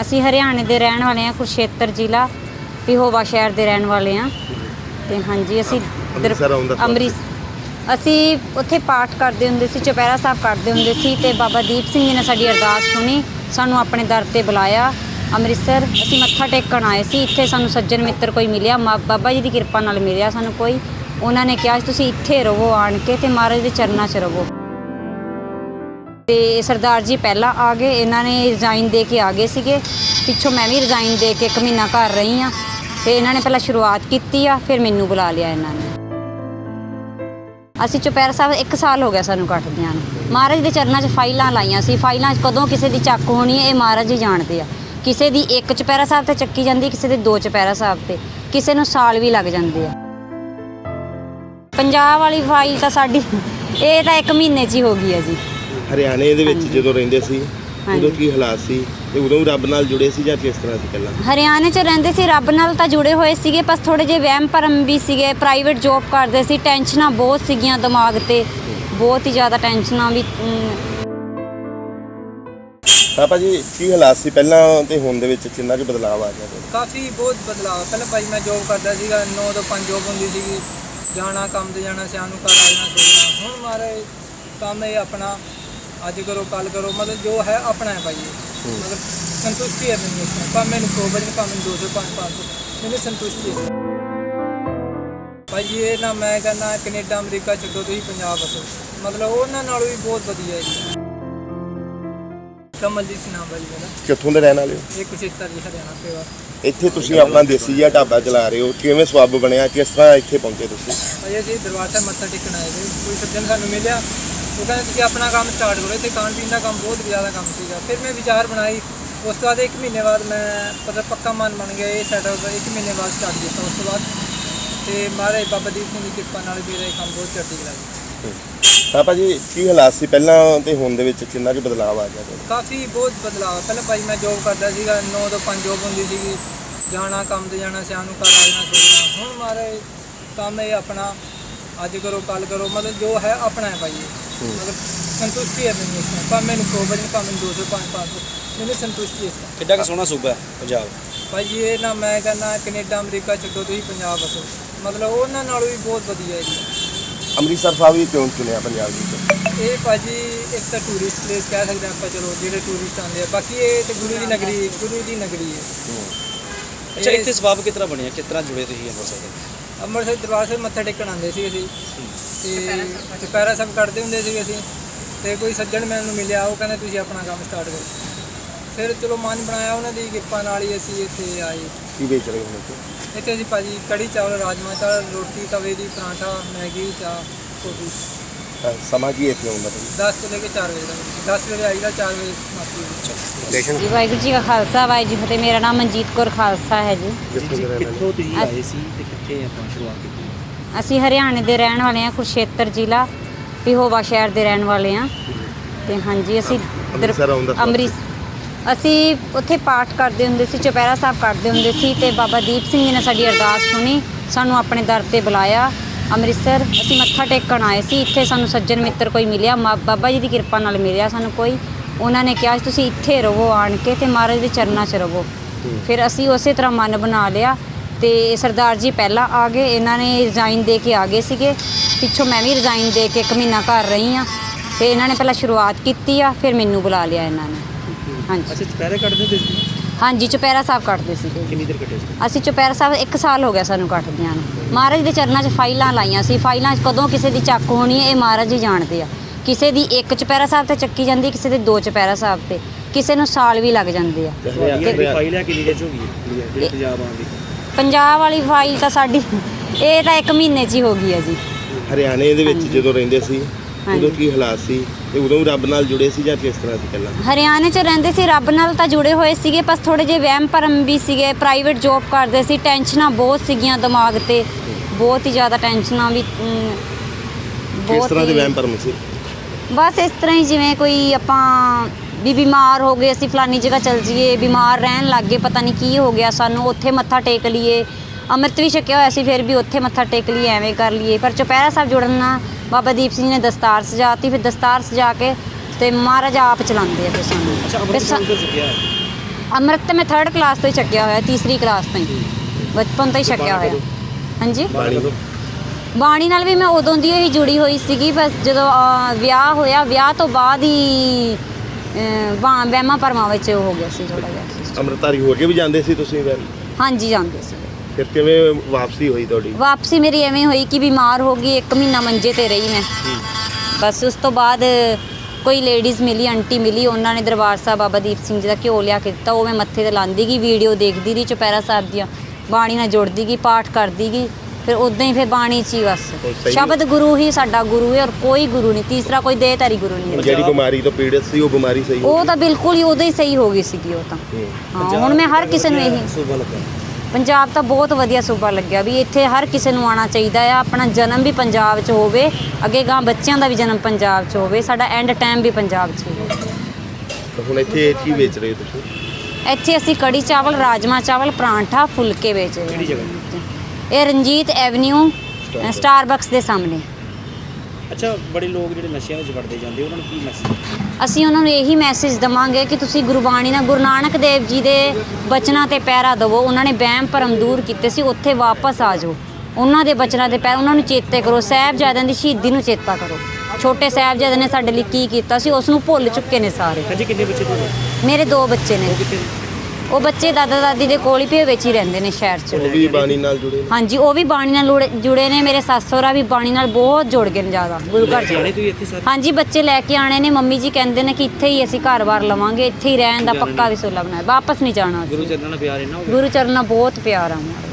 ਅਸੀਂ ਹਰਿਆਣੇ ਦੇ ਰਹਿਣ ਵਾਲੇ ਹਾਂ ਕੁਰਸ਼ੇਤਰ ਜ਼ਿਲ੍ਹਾ ਪਿਹੋਵਾ ਸ਼ਹਿਰ ਦੇ ਰਹਿਣ ਵਾਲੇ ਹਾਂ। ਤੇ ਹਾਂਜੀ ਅਸੀਂ ਅੰਮ੍ਰਿਤਸਰ ਆਉਣ ਦਾ ਸਵਾਲ ਅੰਮ੍ਰਿਤ ਅਸੀਂ ਉੱਥੇ ਪਾਠ ਕਰਦੇ ਹੁੰਦੇ ਸੀ ਚੁਪਹਿਰਾ ਸਾਹਿਬ ਕਰਦੇ ਹੁੰਦੇ ਸੀ ਤੇ ਬਾਬਾ ਦੀਪ ਸਿੰਘ ਜੀ ਨੇ ਸਾਡੀ ਅਰਦਾਸ ਸੁਣੀ ਸਾਨੂੰ ਆਪਣੇ ਦਰ ਤੇ ਬੁਲਾਇਆ। ਅੰਮ੍ਰਿਤਸਰ ਅਸੀਂ ਮੱਥਾ ਟੇਕਣ ਆਏ ਸੀ ਇੱਥੇ ਸਾਨੂੰ ਸੱਜਣ ਮਿੱਤਰ ਕੋਈ ਮਿਲਿਆ ਮਾ- ਬਾਬਾ ਜੀ ਦੀ ਕਿਰਪਾ ਨਾਲ ਮਿਲਿਆ ਸਾਨੂੰ ਕੋਈ। ਉਹਨਾਂ ਨੇ ਕਿਹਾ ਸੀ ਤੁਸੀਂ ਇੱਥੇ ਰਹੋ ਆਣ ਕੇ ਤੇ ਮਹਾਰਾਜ ਦੇ ਚਰਨਾਂ 'ਚ ਰਹੋ। ਤੇ ਸਰਦਾਰ ਜੀ ਪਹਿਲਾਂ ਆ ਗਏ, ਇਹਨਾਂ ਨੇ ਰਿਜ਼ਾਈਨ ਦੇ ਕੇ ਆ ਗਏ ਸੀਗੇ। ਪਿੱਛੋਂ ਮੈਂ ਵੀ ਰਿਜ਼ਾਈਨ ਦੇ ਕੇ ਇੱਕ ਮਹੀਨਾ ਘਰ ਰਹੀ ਆ ਤੇ ਇਹਨਾਂ ਨੇ ਪਹਿਲਾਂ ਸ਼ੁਰੂਆਤ ਕੀਤੀ ਆ, ਫਿਰ ਮੈਨੂੰ ਬੁਲਾ ਲਿਆ ਇਹਨਾਂ ਨੇ। ਅਸੀਂ ਚੁਪਹਿਰਾ ਸਾਹਿਬ 1 ਸਾਲ ਹੋ ਗਿਆ ਸਾਨੂੰ ਕੱਟਦਿਆਂ ਨੂੰ। ਮਹਾਰਾਜ ਦੇ ਚਰਨਾਂ 'ਚ ਫਾਈਲਾਂ ਲਾਈਆਂ ਸੀ। ਫਾਈਲਾਂ 'ਚ ਕਦੋਂ ਕਿਸੇ ਦੀ ਚੱਕ ਹੋਣੀ ਹੈ, ਇਹ ਮਹਾਰਾਜ ਹੀ ਜਾਣਦੇ ਆ। ਕਿਸੇ ਦੀ ਇੱਕ ਚੁਪਹਿਰਾ ਸਾਹਿਬ ਤੇ ਚੱਕੀ ਜਾਂਦੀ, ਕਿਸੇ ਦੇ ਦੋ ਚੁਪਹਿਰਾ ਸਾਹਿਬ ਤੇ। ਕਿਸੇ ਨੂੰ ਸਾਲ ਵੀ ਲੱਗ ਜਾਂਦੇ ਆ। ਪੰਜਾਬ ਵਾਲੀ ਫਾਈਲ ਤਾਂ ਸਾਡੀ, ਇਹ ਤਾਂ 1 ਮਹੀਨੇ 'ਚ ਹੀ ਹੋ ਗਈ ਹੈ ਜੀ। ਹਰਿਆਣੇ ਦੇ ਵਿੱਚ। ਜਦੋਂ ਰਹਿੰਦੇ ਸੀ। ਉਦੋਂ ਕੀ ਹਾਲਾਤ ਸੀ? ਤੇ ਉਦੋਂ ਵੀ ਰੱਬ ਨਾਲ ਜੁੜੇ ਸੀ ਜਾਂ ਕਿਸ ਤਰ੍ਹਾਂ ਸੀ ਪਹਿਲਾਂ? ਹਰਿਆਣੇ 'ਚ ਰਹਿੰਦੇ ਸੀ ਰੱਬ ਨਾਲ ਤਾਂ ਜੁੜੇ ਹੋਏ ਸੀਗੇ ਬਸ ਥੋੜੇ ਜਿਹੇ ਵਹਿਮ ਭਰਮ ਵੀ ਸੀਗੇ ਪ੍ਰਾਈਵੇਟ ਜੌਬ ਕਰਦੇ ਸੀ ਟੈਨਸ਼ਨਾਂ ਬਹੁਤ ਸੀਗੀਆਂ ਦਿਮਾਗ ਤੇ। ਬਹੁਤ ਹੀ ਜ਼ਿਆਦਾ ਟੈਨਸ਼ਨਾਂ ਵੀ ਪਾਪਾ ਜੀ ਕੀ ਹਾਲਾਤ ਸੀ ਪਹਿਲਾਂ ਤੇ ਹੁਣ ਦੇ ਵਿੱਚ? ਕਿੰਨਾ ਕੁ ਬਦਲਾਅ ਆ ਗਿਆ? ਕਾਫੀ ਬਹੁਤ ਬਦਲਾਅ। ਪਹਿਲਾਂ ਭਾਈ ਮੈਂ ਜੋਬ ਕਰਦਾ ਸੀਗਾ 9 ਤੋਂ 5 ਜੋਬ ਹੁੰਦੀ ਸੀਗੀ। ਜਾਣਾ ਕੰਮ ਤੇ ਜਾਣਾ ਸਿਆਣ ਨੂੰ ਘਰ ਸੋਣਾ। ਹੁਣ ਮਾਰੇ ਕੰਮ ਇਹ ਆਪਣਾ। ਅੱਜ ਕਰੋ ਕੱਲ ਕਰੋ ਮਤਲਬ ਜੋ ਹੈ ਆਪਣਾ ਹੈ ਭਾਈ ਇਹ। ਮਤਲਬ ਸੰਤੁਸ਼ਟੀ ਹੈ ਮੈਨੂੰ ਇਸ ਤੋਂ ਭਾਵੇਂ ਮੈਨੂੰ 100 ਵਜੇ ਭਾਵੇਂ 200 500 ਮੈਨੂੰ ਸੰਤੁਸ਼ਟੀ ਹੈ ਭਾਈ ਇਹ ਨਾ ਮੈਂ ਕਹਿੰਦਾ ਕੈਨੇਡਾ ਅਮਰੀਕਾ ਛੱਡੋ ਤੁਸੀਂ ਪੰਜਾਬ ਵਸੋ। ਮਤਲਬ ਉਹਨਾਂ ਨਾਲੋਂ ਵੀ ਬਹੁਤ ਵਧੀਆ ਹੈ ਜੀ। ਕਮਲਜੀਤ ਸਿੰਘ ਨਾਮ ਭਾਈ ਮੇਰਾ। ਕਿੱਥੋਂ ਦੇ ਰਹਿਣ ਵਾਲੇ ਹੋ? ਇਹ ਕੁਸ਼ੇਤਰ ਜੀ ਹਰਿਆਣਾ ਤੇ ਵਾ ਇੱਥੇ ਤੁਸੀਂ ਆਪਣਾ ਦੇਸੀ ਜਿਹਾ ਢਾਬਾ ਚਲਾ ਰਹੇ ਹੋ। ਕਿਵੇਂ ਸਵਾਬ ਬਣਿਆ? ਕਿਸ ਤਰ੍ਹਾਂ ਇੱਥੇ ਪਹੁੰਚੇ ਤੁਸੀਂ? ਅਜੇ ਅਸੀਂ ਦਰਬਾਰ ਸਾਹਿਬ ਮੱਥਾ ਟੇਕਣ ਆਏ ਸੀ। ਕੋਈ ਸੱਜਣ ਸਾਨੂੰ ਮਿਲਿਆ। ਉਹ ਕਹਿੰਦੇ ਤੁਸੀਂ ਆਪਣਾ ਕੰਮ ਸਟਾਰਟ ਕਰੋ ਇੱਥੇ ਖਾਣ ਪੀਣ ਦਾ ਕੰਮ ਬਹੁਤ ਜ਼ਿਆਦਾ ਕੰਮ ਸੀਗਾ। ਫਿਰ ਮੈਂ ਵਿਚਾਰ ਬਣਾਈ ਉਸ ਤੋਂ ਬਾਅਦ ਇੱਕ ਮਹੀਨੇ ਬਾਅਦ ਮੈਂ ਮਤਲਬ ਪੱਕਾ ਮਨ ਬਣ ਗਿਆ ਇਹ ਸੈਟਅਪ ਇੱਕ ਮਹੀਨੇ ਬਾਅਦ ਸਟਾਰਟ ਕੀਤਾ ਉਸ ਤੋਂ ਬਾਅਦ। ਤੇ ਮਹਾਰਾਜ ਬਾਬਾ ਦੀਪ ਸਿੰਘ ਦੀ ਕਿਰਪਾ ਨਾਲ ਮੇਰਾ ਇਹ ਕੰਮ ਬਹੁਤ ਚੜ੍ਹਦੀ ਕਲਾ ਜੀ ਪਾਪਾ ਜੀ ਕੀ ਹਾਲਾਤ ਸੀ? ਪਹਿਲਾਂ ਤੇ ਹੁਣ ਦੇ ਵਿੱਚ ਕਿੰਨਾ ਕੁ ਬਦਲਾਅ ਆ ਗਿਆ? ਕਾਫੀ ਬਹੁਤ ਬਦਲਾਅ ਪਹਿਲਾਂ ਭਾਈ ਮੈਂ ਜੋਬ ਕਰਦਾ ਸੀਗਾ 9 ਤੋਂ 5 ਜੋਬ ਹੁੰਦੀ ਸੀਗੀ। ਜਾਣਾ ਕੰਮ ਤੇ ਜਾਣਾ ਸਿਆਣ ਨੂੰ ਘਰ ਆ ਜਾਣਾ ਸੋਣਾ। ਹੁਣ ਮਾਰੇ ਕੰਮ ਇਹ ਆਪਣਾ ਅੱਜ ਕਰੋ ਕੱਲ ਕਰੋ ਮਤਲਬ ਜੋ ਹੈ ਆਪਣਾ ਹੈ ਭਾਈ ਇਹ। ਮਤਲਬ ਸੰਤੁਸ਼ਟੀ ਹੈ ਮੈਨੂੰ ਇਸ ਤੋਂ ਭਾਵੇਂ ਮੈਨੂੰ 100 ਵਜੇ ਭਾਵੇਂ 200 500 ਮੈਨੂੰ ਸੰਤੁਸ਼ਟੀ ਹੈ ਇਸ ਤੋਂ ਕਿੱਡਾ ਕੁ ਸੋਹਣਾ ਸੂਬਾ ਹੈ ਪੰਜਾਬ। ਭਾਈ ਇਹ ਨਾ ਮੈਂ ਕਹਿੰਦਾ ਕੈਨੇਡਾ ਅਮਰੀਕਾ ਛੱਡੋ ਤੁਸੀਂ ਪੰਜਾਬ ਵਸੋ। ਮਤਲਬ ਉਹਨਾਂ ਨਾਲੋਂ ਵੀ ਬਹੁਤ ਵਧੀਆ ਹੈ ਜੀ। ਅੰਮ੍ਰਿਤਸਰ ਸਾਹਿਬ ਵੀ ਕਿਉਂ ਚੁਣਿਆ ਪੰਜਾਬ ਵਿੱਚ? ਇਹ ਭਾਜੀ ਇੱਕ ਤਾਂ ਟੂਰਿਸਟ ਪਲੇਸ ਕਹਿ ਸਕਦੇ ਹਾਂ ਆਪਾਂ ਚਲੋ ਜਿਹੜੇ ਟੂਰਿਸਟ ਆਉਂਦੇ ਆ। ਬਾਕੀ ਇਹ ਤੇ ਗੁਰੂ ਦੀ ਨਗਰੀ ਗੁਰੂ ਦੀ ਨਗਰੀ ਹੈ। ਅੱਛਾ ਇਹ ਇੱਥੇ ਸਵਾਬ ਕਿਸ ਤਰ੍ਹਾਂ ਬਣਿਆ? ਕਿਸ ਤਰ੍ਹਾਂ ਜੁੜੇ ਤੁਸੀਂ ਅੰਮ੍ਰਿਤਸਰ ਦੇ ਅੰਮ੍ਰਿਤਸਰ ਦਰਬਾਰ ਸਾਹਿਬ ਮੱਥਾ ਟੇਕਣ ਆਉਂਦੇ ਸੀ ਅਸੀਂ। ਤੇ ਚੁਪਹਿਰਾ ਸਾਹਿਬ ਕੱਢਦੇ ਹੁੰਦੇ ਸੀ ਅਸੀਂ ਤੇ ਕੋਈ ਸੱਜਣ ਮੈਨੂੰ ਮਿਲਿਆ ਉਹ ਕਹਿੰਦੇ ਤੁਸੀਂ ਆਪਣਾ ਕੰਮ ਸਟਾਰਟ ਕਰੋ। ਫਿਰ ਚਲੋ ਮਨ ਬਣਾਇਆ ਉਹਨਾਂ ਦੀ ਕਿਰਪਾ ਨਾਲ ਹੀ ਅਸੀਂ ਇੱਥੇ ਆਏ। ਕੀ ਵੇਚ ਰਹੇ ਹੋ ਇੱਥੇ ਇੱਥੇ ਅਸੀਂ ਭਾਜੀ ਕੜੀ ਚਾਵਲ ਰਾਜਮਾ ਚਾਵਲ ਰੋਟੀ ਤਵੇ ਦੀ ਪਰਾਂਠਾ ਮੈਗੀ ਚਾਹ ਕੋਫੀ ਹਾਂ, ਸਮਾਂ ਕੀ ਇੱਥੇ ਹੁੰਦਾ ਤੁਸੀਂ 10 ਤੋਂ ਲੈ ਕੇ 4 ਵਜੇ ਤੱਕ 10 ਵਜੇ ਆਈਦਾ 4 ਵਜੇ ਸਮਾਪਤੀ ਹੁੰਦੀ ਜੀ ਵਾਹਿਗੁਰੂ ਜੀ ਕਾ ਖਾਲਸਾ ਵਾਹਿਗੁਰੂ ਜੀ ਕੀ ਫਤਿਹ। ਮੇਰਾ ਨਾਮ ਮਨਜੀਤ ਕੌਰ ਖਾਲਸਾ ਹੈ ਜੀ। ਕਿੱਥੋਂ ਦੇ ਤੁਸੀਂ ਆਏ ਸੀ ਤੇ ਕਿੱਥੇ ਆਪਾਂ ਸ਼ੁਰੂਆਤ ਕੀਤੀ? ਅਸੀਂ ਹਰਿਆਣੇ ਦੇ ਰਹਿਣ ਵਾਲੇ ਹਾਂ ਕੁਰਸ਼ੇਤਰ ਜ਼ਿਲ੍ਹਾ ਪਿਹੋਵਾ ਸ਼ਹਿਰ ਦੇ ਰਹਿਣ ਵਾਲੇ ਹਾਂ। ਤੇ ਹਾਂਜੀ ਅਸੀਂ ਅੰਮ੍ਰਿਤਸਰ ਆਉਣ ਦਾ ਸਵਾਲ ਅੰਮ੍ਰਿਤ ਅਸੀਂ ਉੱਥੇ ਪਾਠ ਕਰਦੇ ਹੁੰਦੇ ਸੀ ਚੁਪਹਿਰਾ ਸਾਹਿਬ ਕਰਦੇ ਹੁੰਦੇ ਸੀ ਤੇ ਬਾਬਾ ਦੀਪ ਸਿੰਘ ਜੀ ਨੇ ਸਾਡੀ ਅਰਦਾਸ ਸੁਣੀ ਸਾਨੂੰ ਆਪਣੇ ਦਰ ਤੇ ਬੁਲਾਇਆ ਅੰਮ੍ਰਿਤਸਰ। ਅਸੀਂ ਮੱਥਾ ਟੇਕਣ ਆਏ ਸੀ ਇੱਥੇ ਸਾਨੂੰ ਸੱਜਣ ਮਿੱਤਰ ਕੋਈ ਮਿਲਿਆ ਮਾ- ਬਾਬਾ ਜੀ ਦੀ ਕਿਰਪਾ ਨਾਲ ਮਿਲਿਆ ਸਾਨੂੰ ਕੋਈ। ਉਹਨਾਂ ਨੇ ਕਿਹਾ ਤੁਸੀਂ ਇੱਥੇ ਰਹੋ ਆਣ ਕੇ ਤੇ ਮਹਾਰਾਜ ਦੇ ਚਰਨਾਂ 'ਚ ਰਹੋ। ਫਿਰ ਅਸੀਂ ਉਸੇ ਤਰ੍ਹਾਂ ਮਨ ਬਣਾ ਲਿਆ ਤੇ ਸਰਦਾਰ ਜੀ ਪਹਿਲਾਂ ਆ ਗਏ ਇਹਨਾਂ ਨੇ ਰਿਜ਼ਾਈਨ ਦੇ ਕੇ ਆ ਗਏ ਸੀਗੇ। ਪਿੱਛੋਂ ਮੈਂ ਵੀ ਰਿਜ਼ਾਈਨ ਦੇ ਕੇ ਇੱਕ ਮਹੀਨਾ ਘਰ ਰਹੀ ਆ ਤੇ ਇਹਨਾਂ ਨੇ ਪਹਿਲਾਂ ਸ਼ੁਰੂਆਤ ਕੀਤੀ ਆ ਫਿਰ ਮੈਨੂੰ ਬੁਲਾ ਲਿਆ ਇਹਨਾਂ ਨੇ। ਹਾਂਜੀ। ਅੱਛਾ ਚੁਪਹਿਰੇ ਕੱਢਦੇ ਸੀ? ਹਾਂਜੀ ਚੁਪਹਿਰਾ ਸਾਹਿਬ ਕੱਟਦੇ ਸੀਗੇ। ਕਿੰਨੀ ਦੇਰ ਕੱਢੇ ਸੀ? ਅਸੀਂ ਚੁਪਹਿਰਾ ਸਾਹਿਬ 1 ਸਾਲ ਹੋ ਗਿਆ ਸਾਨੂੰ ਕੱਟਦਿਆਂ ਨੂੰ। ਮਹਾਰਾਜ ਦੇ ਚਰਨਾਂ 'ਚ ਫਾਈਲਾਂ ਲਾਈਆਂ ਸੀ। ਫਾਈਲਾਂ 'ਚ ਕਦੋਂ ਕਿਸੇ ਦੀ ਚੱਕ ਹੋਣੀ ਹੈ ਇਹ ਮਹਾਰਾਜ ਹੀ ਜਾਣਦੇ ਆ। ਕਿਸੇ ਦੀ ਇੱਕ ਚੁਪਹਿਰਾ ਸਾਹਿਬ ਤੇ ਚੱਕੀ ਜਾਂਦੀ ਕਿਸੇ ਦੇ ਦੋ ਚੁਪਹਿਰਾ ਸਾਹਿਬ ਤੇ। ਕਿਸੇ ਨੂੰ ਸਾਲ ਵੀ ਲੱਗ ਜਾਂਦੇ ਆ। ਤੇ ਤੁਹਾਡੀ ਫਾਈਲ ਹੈ ਕਿੰਨੀ ਦੇਰ ਚ ਹੋ ਗਈ ਹੈ? ਜਿਹੜੀ ਪੰਜਾਬ ਆਉਣ ਦੀ? ਪੰਜਾਬ ਵਾਲੀ ਫਾਈਲ ਤਾਂ ਸਾਡੀ ਇਹ ਤਾਂ 1 ਮਹੀਨੇ 'ਚ ਹੀ ਹੋ ਗਈ ਹੈ ਜੀ। ਹਰਿਆਣੇ ਦੇ ਵਿੱਚ। ਜਦੋਂ ਰਹਿੰਦੇ ਸੀ। ਉਦੋਂ ਕੀ ਹਾਲਾਤ ਸੀ? ਤੇ ਉਦੋਂ ਰੱਬ ਨਾਲ ਜੁੜੇ ਸੀ ਜਾਂ ਕਿਸ ਤਰ੍ਹਾਂ ਸੀ ਪਹਿਲਾਂ? ਹਰਿਆਣੇ 'ਚ ਰਹਿੰਦੇ ਸੀ ਰੱਬ ਨਾਲ ਤਾਂ ਜੁੜੇ ਹੋਏ ਸੀਗੇ ਬਸ ਥੋੜੇ ਜਿਹੇ ਵਹਿਮ ਭਰਮ ਵੀ ਸੀਗੇ ਪ੍ਰਾਈਵੇਟ ਜੌਬ ਕਰਦੇ ਸੀ ਟੈਨਸ਼ਨਾਂ ਬਹੁਤ ਸੀਗੀਆਂ ਦਿਮਾਗ ਤੇ। ਬਹੁਤ ਹੀ ਜ਼ਿਆਦਾ ਟੈਨਸ਼ਨਾਂ ਵੀ ਅਮ, ਕਿਸ ਤਰ੍ਹਾਂ ਦੇ ਹੀ- ਵਹਿਮ ਭਰਮ ਸੀ? ਬਸ ਇਸ ਤਰ੍ਹਾਂ ਹੀ ਜਿਵੇਂ ਕੋਈ ਆਪਾਂ ਵੀ ਬਿਮਾਰ ਹੋ ਗਏ ਅਸੀਂ ਫਲਾਨੀ ਜਗ੍ਹਾ ਚਲ ਜਾਈਏ ਬਿਮਾਰ ਰਹਿਣ ਲੱਗ ਗਏ ਪਤਾ ਨਹੀਂ ਕੀ ਹੋ ਗਿਆ ਸਾਨੂੰ ਉੱਥੇ ਮੱਥਾ ਟੇਕ ਲਈਏ। ਅੰਮ੍ਰਿਤ ਵੀ ਛਕਿਆ ਹੋਇਆ ਸੀ ਫਿਰ ਵੀ ਉੱਥੇ ਮੱਥਾ ਟੇਕ ਲਈਏ ਐਵੇਂ ਕਰ ਲਈਏ। ਪਰ ਚੁਪਹਿਰਾ ਸਾਹਿਬ ਜੁੜਨ ਨਾਲ ਬਾਬਾ ਦੀਪ ਸਿੰਘ ਨੇ ਦਸਤਾਰ ਸਜਾਤੀ ਫਿਰ ਦਸਤਾਰ ਸਜਾ ਕੇ ਤੇ ਮਹਾਰਾਜ ਆਪ ਚਲਾਉਂਦੇ ਆ ਫਿਰ ਸਾਨੂੰ। ਅੱਛਾ ਅੰਮ੍ਰਿਤ ਮੈਂ 3rd ਕਲਾਸ ਤੋਂ ਹੀ ਛਕਿਆ ਹੋਇਆ ਤੀਸਰੀ ਕਲਾਸ ਤੋਂ ਹੀ। ਬਚਪਨ ਤੋਂ ਹੀ ਛਕਿਆ ਹੋਇਆ। ਹਾਂਜੀ? ਬਾਣੀ ਨਾਲ ਵੀ ਮੈਂ ਉਦੋਂ ਦੀ ਹੀ ਜੁੜੀ ਹੋਈ ਸੀਗੀ ਬਸ ਜਦੋਂ ਵਿਆਹ ਹੋਇਆ ਵਿਆਹ ਤੋਂ ਬਾਅਦ ਹੀ ਵਾਂ ਵਹਿਮਾਂ ਪਰਮਾਂ ਵਿੱਚ ਹੋ ਗਿਆ ਸੀ ਥੋੜਾ ਜਿਹਾ। ਅੰਮ੍ਰਿਤਧਾਰੀ ਹੋ ਕੇ ਵੀ ਜਾਂਦੇ ਸੀ ਤੁਸੀਂ ਫਿਰ? ਹਾਂਜੀ ਜਾਂਦੇ ਸੀ। ਫਿਰ ਕਿਵੇਂ ਵਾਪਸੀ ਹੋਈ ਤੁਹਾਡੀ? ਵਾਪਸੀ ਮੇਰੀ ਐਵੇਂ ਹੋਈ ਕਿ ਬਿਮਾਰ ਹੋ ਗਈ ਇੱਕ ਮਹੀਨਾ ਮੰਜੇ ਤੇ ਰਹੀ ਮੈਂ। ਬਸ ਉਸ ਤੋਂ ਬਾਅਦ ਕੋਈ ਲੇਡੀਜ਼ ਮਿਲੀ ਆਂਟੀ ਮਿਲੀ ਉਹਨਾਂ ਨੇ ਦਰਬਾਰ ਸਾਹਿਬ ਬਾਬਾ ਦੀਪ ਸਿੰਘ ਜੀ ਦਾ ਘਿਓ ਲਿਆ ਕੇ ਦਿੱਤਾ ਉਹ ਮੈਂ ਮੱਥੇ ਤੇ ਲਾਉਂਦੀ ਗਈ ਵੀਡੀਓ ਦੇਖਦੀ ਰਹੀ ਚੁਪਹਿਰਾ ਸਾਹਿਬ ਦੀਆਂ ਬਾਣੀ ਨਾਲ ਜੁੜਦੀ ਗਈ ਪਾਠ ਕਰਦੀ ਗਈ। ਫਿਰ ਉਦਾਂ ਹੀ ਫਿਰ ਬਾਣੀ ਚ ਹੀ ਉਹ ਬਸ ਸਹੀ ਸ਼ਬਦ ਗੁਰੂ ਹੀ ਸਾਡਾ ਗੁਰੂ ਹੈ ਔਰ ਕੋਈ ਗੁਰੂ ਨਹੀਂ ਤੀਸਰਾ ਕੋਈ ਦੇਹਧਾਰੀ ਗੁਰੂ ਨਹੀਂ ਹੈ। ਜਿਹੜੀ ਬਿਮਾਰੀ ਤੋਂ ਪੀੜਤ ਸੀ ਉਹ ਬਿਮਾਰੀ ਸਹੀ ਹੋ ਉਹ ਤਾਂ ਬਿਲਕੁਲ ਹੀ ਉਦੋਂ ਹੀ ਸਹੀ ਹੋ ਗਈ ਸੀਗੀ ਉਹ ਤਾਂ। ਗਈ ਹਾਂ ਹੁਣ ਮੈਂ ਹਰ ਕਿਸੇ ਨੂੰ ਇਹੀ ਸੂਬਾ ਲੱਗਾ। ਪੰਜਾਬ ਤਾਂ ਬਹੁਤ ਵਧੀਆ ਸੂਬਾ ਲੱਗਿਆ ਵੀ ਇੱਥੇ ਹਰ ਕਿਸੇ ਨੂੰ ਆਉਣਾ ਚਾਹੀਦਾ ਆ ਆਪਣਾ ਜਨਮ ਵੀ ਪੰਜਾਬ 'ਚ ਹੋਵੇ ਅੱਗੇ ਗਾਂ ਬੱਚਿਆਂ ਦਾ ਵੀ ਜਨਮ ਪੰਜਾਬ 'ਚ ਹੋਵੇ ਸਾਡਾ ਐਂਡ ਟਾਈਮ ਵੀ ਪੰਜਾਬ 'ਚ ਹੀ ਹੋਵੇ। ਤਾਂ ਹੁਣ ਇੱਥੇ ਕੀ ਵੇਚ ਰਹੇ ਹੋ ਤੁਸੀਂ? ਇੱਥੇ ਅਸੀਂ ਕੜੀ ਚਾਵਲ ਰਾਜਮਾ ਚਾਵਲ ਪਰਾਂਠਾ ਫੁਲਕੇ ਵੇਚ ਰਹੇ ਕਿਹੜੀ ਜਗ੍ਹਾ? ਇਹ ਰਣਜੀਤ ਐਵਨਿਊ ਸਟਾਰਬਕਸ ਦੇ ਸਾਹਮਣੇ। ਅੱਛਾ ਬੜੇ ਲੋਕ ਜਿਹੜੇ ਨਸ਼ਿਆਂ ਵਿੱਚ ਵੜਦੇ ਜਾਂਦੇ ਉਹਨਾਂ ਨੂੰ ਕੀ ਮੈਸੇਜ ਅਸੀਂ ਉਹਨਾਂ ਨੂੰ ਇਹੀ ਮੈਸੇਜ ਦਵਾਂਗੇ ਕਿ ਤੁਸੀਂ ਗੁਰਬਾਣੀ ਨਾਲ ਗੁਰੂ ਨਾਨਕ ਦੇਵ ਜੀ ਦੇ ਬਚਨਾਂ ਤੇ ਪਹਿਰਾ ਦਿਵੋ। ਉਹਨਾਂ ਨੇ ਵਹਿਮ ਭਰਮ ਦੂਰ ਕੀਤੇ ਸੀ ਉੱਥੇ ਵਾਪਸ ਆ ਜਾਓ। ਉਹਨਾਂ ਦੇ ਬਚਨਾਂ ਦੇ ਪਹਿਰਾ ਉਹਨਾਂ ਨੂੰ ਚੇਤੇ ਕਰੋ। ਸਾਹਿਬਜ਼ਾਦਿਆਂ ਦੀ ਸ਼ਹੀਦੀ ਨੂੰ ਚੇਤਾ ਕਰੋ। ਛੋਟੇ ਸਾਹਿਬਜ਼ਾਦੇ ਨੇ ਸਾਡੇ ਲਈ ਕੀ ਕੀਤਾ ਸੀ ਉਸ ਨੂੰ ਭੁੱਲ ਚੁੱਕੇ ਨੇ ਸਾਰੇ। ਹਾਂਜੀ ਕਿੰਨੇ ਬੱਚੇ ਤੁਹਾਡੇ? ਮੇਰੇ ਦੋ ਬੱਚੇ ਨੇ। ਕਿੱਥੇ ਨੇ? ਉਹ ਬੱਚੇ ਦਾਦਾ ਦਾਦੀ ਦੇ ਕੋਲ ਹੀ ਭੇ ਵਿੱਚ ਹੀ ਰਹਿੰਦੇ ਨੇ ਸ਼ਹਿਰ 'ਚ। ਉਹ ਵੀ ਬਾਣੀ ਨਾਲ ਜੁੜੇ ਨੇ। ਹਾਂਜੀ ਉਹ ਵੀ ਬਾਣੀ ਨਾਲ ਲੁੜੇ- ਜੁੜੇ ਨੇ। ਮੇਰੇ ਸੱਸ ਸਹੁਰਾ ਵੀ ਬਾਣੀ ਨਾਲ ਬਹੁਤ ਜੁੜ ਗਏ ਨੇ ਜ਼ਿਆਦਾ। ਗੁਰੂ ਘਰ 'ਚ। ਜਾਣੇ ਤੁਸੀਂ ਇੱਥੇ ਸਾਰੇ? ਹਾਂਜੀ ਬੱਚੇ ਲੈ ਕੇ ਆਣੇ ਨੇ। ਮੰਮੀ ਜੀ ਕਹਿੰਦੇ ਨੇ ਕਿ ਇੱਥੇ ਹੀ ਅਸੀਂ ਘਰ-ਬਾਰ ਲਵਾਂਗੇ। ਇੱਥੇ ਹੀ ਰਹਿਣ ਦਾ ਪੱਕਾ ਵਿਸੋਲਾ ਬਣਾਇਆ ਵਾਪਸ ਨਹੀਂ ਜਾਣਾ ਗੁਰੂ ਅਸੀਂ ਚਰਨਾਂ ਨਾਲ ਪਿਆਰ ਇਹਨਾਂ ਹੋ ਗਿਆ। ਗੁਰੂ ਚਰਨਾਂ ਬਹੁਤ ਪਿਆਰ ਆ। ਹਮਾਰਾ